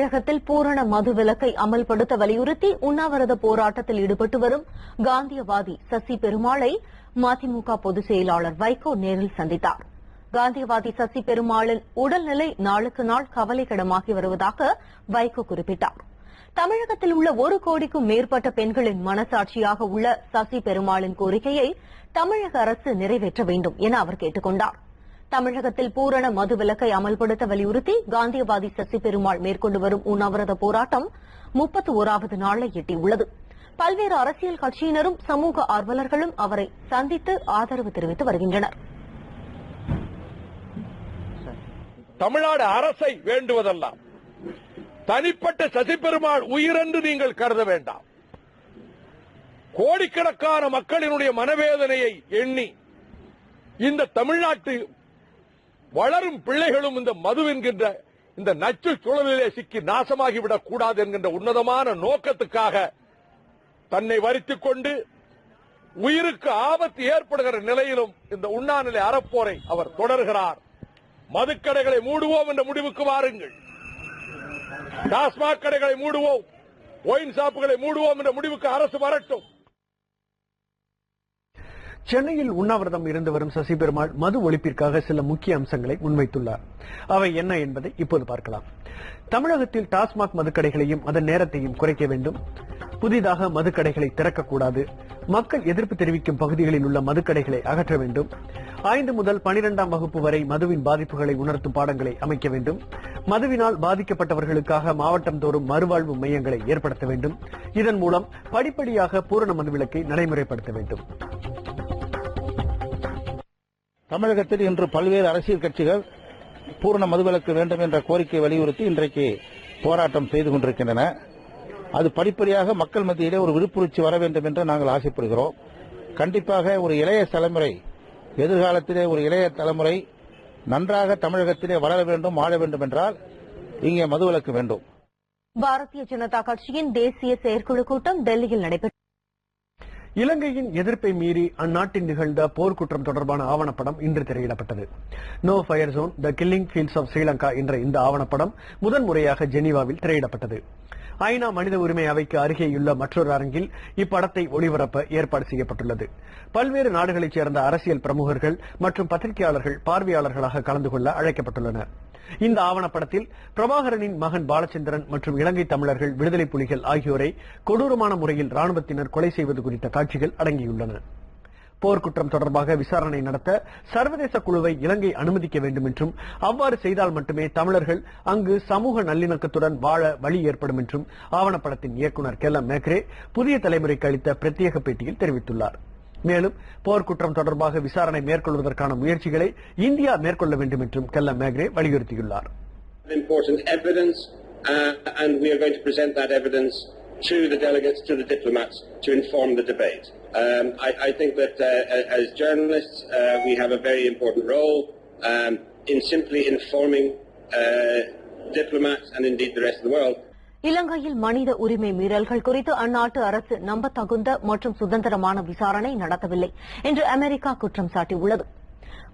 தமிழகத்தில் பூரண மது விலக்கை அமல்படுத்த வலியுறுத்தி உண்ணாவிரத போராட்டத்தில் ஈடுபட்டு வரும் காந்தியவாதி சசி பெருமாளை மதிமுக பொதுச் செயலாளர் வைகோ நேரில் சந்தித்தார். காந்தியவாதி சசி பெருமாளின் உடல்நிலை நாளுக்கு நாள் கவலைக்கிடமாகி வருவதாக வைகோ குறிப்பிட்டார். தமிழகத்தில் உள்ள ஒரு கோடிக்கும் மேற்பட்ட பெண்களின் மனசாட்சியாக உள்ள சசி பெருமாளின் கோரிக்கையை தமிழக அரசு நிறைவேற்ற வேண்டும் என அவர் கேட்டுக் கொண்டாா் தமிழகத்தில் பூரண மதுவிலக்கை அமல்படுத்த வலியுறுத்தி காந்தியவாதி சசி பெருமாள் மேற்கொண்டு வரும் உண்ணாவிரத போராட்டம் முப்பத்தி ஓராவது நாளை எட்டியுள்ளது. பல்வேறு அரசியல் கட்சியினரும் சமூக ஆர்வலர்களும் அவரை சந்தித்து ஆதரவு தெரிவித்து வருகின்றனர். தமிழ்நாடு அரசை வேண்டுவதெல்லாம் தனிப்பட்ட சசிபெருமாள் உயிரென்று நீங்கள் கருத வேண்டாம். கோடிக்கணக்கான மக்களினுடைய மனவேதனையை எண்ணி இந்த தமிழ்நாட்டு வளரும் பிள்ளைகளும் இந்த மது என்கின்ற இந்த நச்சு சூழலிலே சிக்கி நாசமாகிவிடக் கூடாது என்கின்ற உன்னதமான நோக்கத்துக்காக தன்னை வருத்திக் கொண்டு உயிருக்கு ஆபத்து ஏற்படுகிற நிலையிலும் இந்த உண்ணாநிலை அறப்போரை அவர் தொடர்கிறார். மதுக்கடைகளை மூடுவோம் என்ற முடிவுக்கு வாருங்கள். டாஸ்மாக் கடைகளை மூடுவோம். ஒயின் ஷாப்புகளை மூடுவோம் என்ற முடிவுக்கு அரசு வரட்டும். சென்னையில் உண்ணாவிரதம் இருந்து வரும் சசி பெருமாள் மது ஒழிப்பிற்காக சில முக்கிய அம்சங்களை முன்வைத்துள்ளார். அவை என்ன என்பதை இப்போது பார்க்கலாம். தமிழகத்தில் டாஸ்மாக் மதுக்கடைகளையும் அதன் நேரத்தையும் குறைக்க வேண்டும். புதிதாக மதுக்கடைகளை திறக்கக்கூடாது. மக்கள் எதிர்ப்பு தெரிவிக்கும் பகுதிகளில் உள்ள மதுக்கடைகளை அகற்ற வேண்டும். ஐந்து முதல் பனிரெண்டாம் வகுப்பு வரை மதுவின் பாதிப்புகளை உணர்த்தும் பாடங்களை அமைக்க வேண்டும். மதுவினால் பாதிக்கப்பட்டவர்களுக்காக மாவட்டம் தோறும் மறுவாழ்வு மையங்களை ஏற்படுத்த வேண்டும். இதன் மூலம் படிப்படியாக பூரண மதுவிலக்கை நடைமுறைப்படுத்த வேண்டும். தமிழகத்தில் இன்று பல்வேறு அரசியல் கட்சிகள் பூரண மதுவிலக்கு வேண்டும் என்ற கோரிக்கையை வலியுறுத்தி இன்றைக்கு போராட்டம் செய்து கொண்டிருக்கின்றன. அது படிப்படியாக மக்கள் மத்தியிலே ஒரு விழிப்புணர்ச்சி வர வேண்டும் என்று நாங்கள் ஆசைப்படுகிறோம். கண்டிப்பாக ஒரு இளைய தலைமுறை எதிர்காலத்திலே ஒரு இளைய தலைமுறை நன்றாக தமிழகத்திலே வளர வேண்டும் வாழ வேண்டும் என்றால் இங்கே மதுவிலக்கு வேண்டும். பாரதிய ஜனதா கட்சியின் தேசிய செயற்குழு கூட்டம் டெல்லியில் நடைபெற்றது. இலங்கையின் எதிர்ப்பை மீறி அந்நாட்டில் நிகழ்ந்த போர்க்குற்றம் தொடர்பான ஆவணப்படம் இன்று திரையிடப்பட்டது. No fire zone the killing fields of Sri Lanka என்ற இந்த ஆவணப்படம் முதன்முறையாக ஜெனீவாவில் திரையிடப்பட்டது. ஐநா மனித உரிமை அவைக்கு அருகேயுள்ள மற்றொரு அரங்கில் இப்படத்தை ஒளிபரப்ப ஏற்பாடு செய்யப்பட்டுள்ளது. பல்வேறு நாடுகளைச் சேர்ந்த அரசியல் பிரமுகர்கள் மற்றும் பத்திரிகையாளர்கள் பார்வையாளர்களாக கலந்து கொள்ள அழைக்கப்பட்டுள்ளனா் இந்த ஆவணப்படத்தில் பிரபாகரனின் மகன் பாலச்சந்திரன் மற்றும் இலங்கை தமிழர்கள் விடுதலை புலிகள் ஆகியோரை கொடூரமான முறையில் ராணுவத்தினர் கொலை செய்வது குறித்த காட்சிகள் அடங்கியுள்ளன. போர்க்குற்றம் தொடர்பாக விசாரணை நடத்த சர்வதேச குழுவை இலங்கை அனுமதிக்க வேண்டும் என்றும் அவ்வாறு செய்தால் மட்டுமே தமிழர்கள் அங்கு சமூக நல்லிணக்கத்துடன் வாழ வழி ஏற்படும் என்றும் ஆவணப்படத்தின் இயக்குநர் கெல்லம் மேக்ரே புதிய தலைமுறைக்கு அளித்த பிரத்யேக பேட்டியில் தெரிவித்துள்ளார். மேலும் போர்க்குற்றம் தொடர்பாக விசாரணை மேற்கொள்வதற்கான முயற்சிகளை இந்தியா மேற்கொள்ள வேண்டும் என்றும் கெல்லம் மேக்ரே வலியுறுத்தியுள்ளார் important evidence, uh, and we are going to present that evidence to the delegates, to the diplomats, to inform the debate. Um, I, I think that uh, as journalists, uh, we have a very important role um, in simply informing uh, diplomats and indeed the rest of the world இலங்கையில் மனித உரிமை மீறல்கள் குறித்து அந்நாட்டு அரசு நம்பத்தகுந்த மற்றும் சுதந்திரமான விசாரணை நடத்தவில்லை என்று அமெரிக்கா குற்றம் சாட்டியுள்ளது.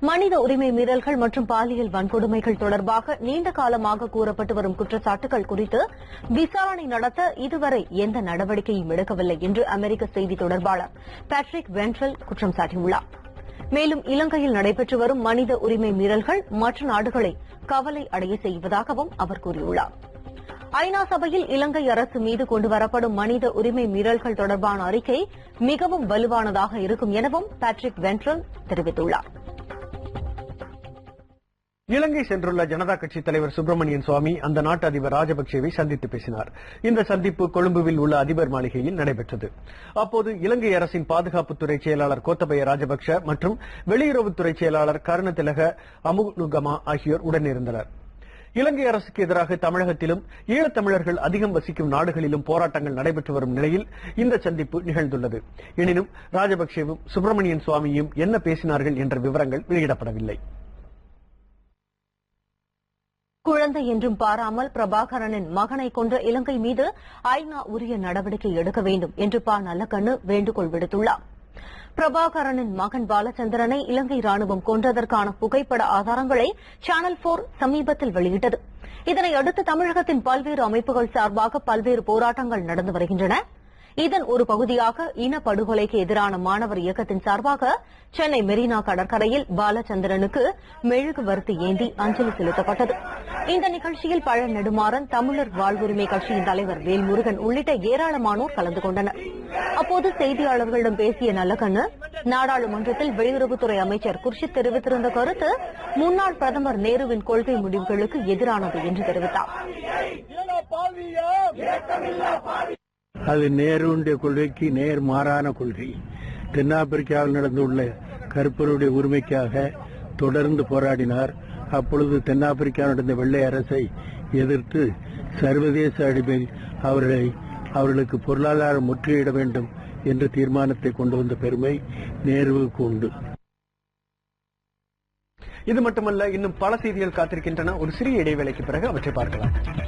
மனித உரிமை மீறல்கள் மற்றும் பாலியல் வன்கொடுமைகள் தொடர்பாக நீண்ட காலமாக கூறப்பட்டு வரும் குற்றச்சாட்டுகள் குறித்து விசாரணை நடத்த இதுவரை எந்த நடவடிக்கையும் எடுக்கவில்லை என்று அமெரிக்க செய்தி தொடர்பாளர் பேட்ரிக் வென்ட்ரல் குற்றம் சாட்டியுள்ளார். மேலும் இலங்கையில் நடைபெற்று வரும் மனித உரிமை மீறல்கள் மற்ற நாடுகளை கவலை அடைய செய்வதாகவும் அவர் கூறியுள்ளார். ஐநா சபையில் இலங்கை அரசு மீது கொண்டுவரப்படும் மனித உரிமை மீறல்கள் தொடர்பான அறிக்கை மிகவும் வலுவானதாக இருக்கும் எனவும் பேட்ரிக் வென்ட்ரல் தெரிவித்துள்ளார். இலங்கை சென்றுள்ள ஜனதா கட்சி தலைவர் சுப்பிரமணியன் சுவாமி அந்த நாட்டு அதிபர் ராஜபக்சேவை சந்தித்து பேசினார். இந்த சந்திப்பு கொழும்புவில் உள்ள அதிபர் மாளிகையில் நடைபெற்றது. அப்போது இலங்கை அரசின் பாதுகாப்புத்துறை செயலாளர் கோத்தபய ராஜபக்ஷ மற்றும் வெளியுறவுத்துறை செயலாளர் கருணதிலக அமுனுகமா ஆகியோர் உடனிருந்தனர். இலங்கை அரசுக்கு எதிராக தமிழகத்திலும் ஈழத்தமிழர்கள் அதிகம் வசிக்கும் நாடுகளிலும் போராட்டங்கள் நடைபெற்று வரும் நிலையில் இந்த சந்திப்பு நிகழ்ந்துள்ளது. எனினும் ராஜபக்சேவும் சுப்பிரமணியன் சுவாமியும் என்ன பேசினார்கள் என்ற விவரங்கள் வெளியிடப்படவில்லை. குழந்தை என்றும் பாராமல் பிரபாகரனின் மகனை கொன்ற இலங்கை மீது ஐநா உரிய நடவடிக்கை எடுக்க வேண்டும் என்று பா நல்லக்கண்ணு வேண்டுகோள் விடுத்துள்ளார். பிரபாகரனின் மகன் பாலச்சந்திரனை இலங்கை ராணுவம் கொன்றதற்கான புகைப்பட ஆதாரங்களை சேனல் போர் சமீபத்தில் வெளியிட்டது. இதனை அடுத்து தமிழகத்தின் பல்வேறு அமைப்புகள் சார்பாக பல்வேறு போராட்டங்கள் நடந்து வருகின்றன. இதன் ஒரு பகுதியாக இனப்படுகொலைக்கு எதிரான மாணவர் இயக்கத்தின் சார்பாக சென்னை மெரினா கடற்கரையில் பாலச்சந்திரனுக்கு மெழுகு வறுத்து ஏந்தி அஞ்சலி செலுத்தப்பட்டது. இந்த நிகழ்ச்சியில் பழ நெடுமாறன் தமிழர் வாழ்வுரிமை கட்சியின் தலைவர் வேல்முருகன் உள்ளிட்ட ஏராளமானோர் கலந்து கொண்டனர். அப்போது செய்தியாளர்களிடம் பேசிய நல்லகண்ணு நாடாளுமன்றத்தில் வெளியுறவுத்துறை அமைச்சர் குர்ஷித் தெரிவித்திருந்த கருத்து முன்னாள் பிரதமர் நேருவின் கொள்கை முடிவுகளுக்கு எதிரானது என்று தெரிவித்தார். அது நேருடைய கொள்கைக்கு நேர் மாறான கொள்கை. தென்னாப்பிரிக்காவில் நடந்துள்ள கருப்பருடைய உரிமைக்காக தொடர்ந்து போராடினார். அப்பொழுது தென்னாப்பிரிக்கா நடந்த வெள்ளை அரசை எதிர்த்து சர்வதேச அடிமையில் அவர்களை அவர்களுக்கு பொருளாதாரம் முற்றுகையிட வேண்டும் என்ற தீர்மானத்தை கொண்டு வந்த பெருமை நேருவுக்கு உண்டு. இது மட்டுமல்ல இன்னும் பல செய்திகள் காத்திருக்கின்றன. ஒரு சிறிய இடைவேளைக்கு பிறகு அவற்றை பார்க்கலாம்.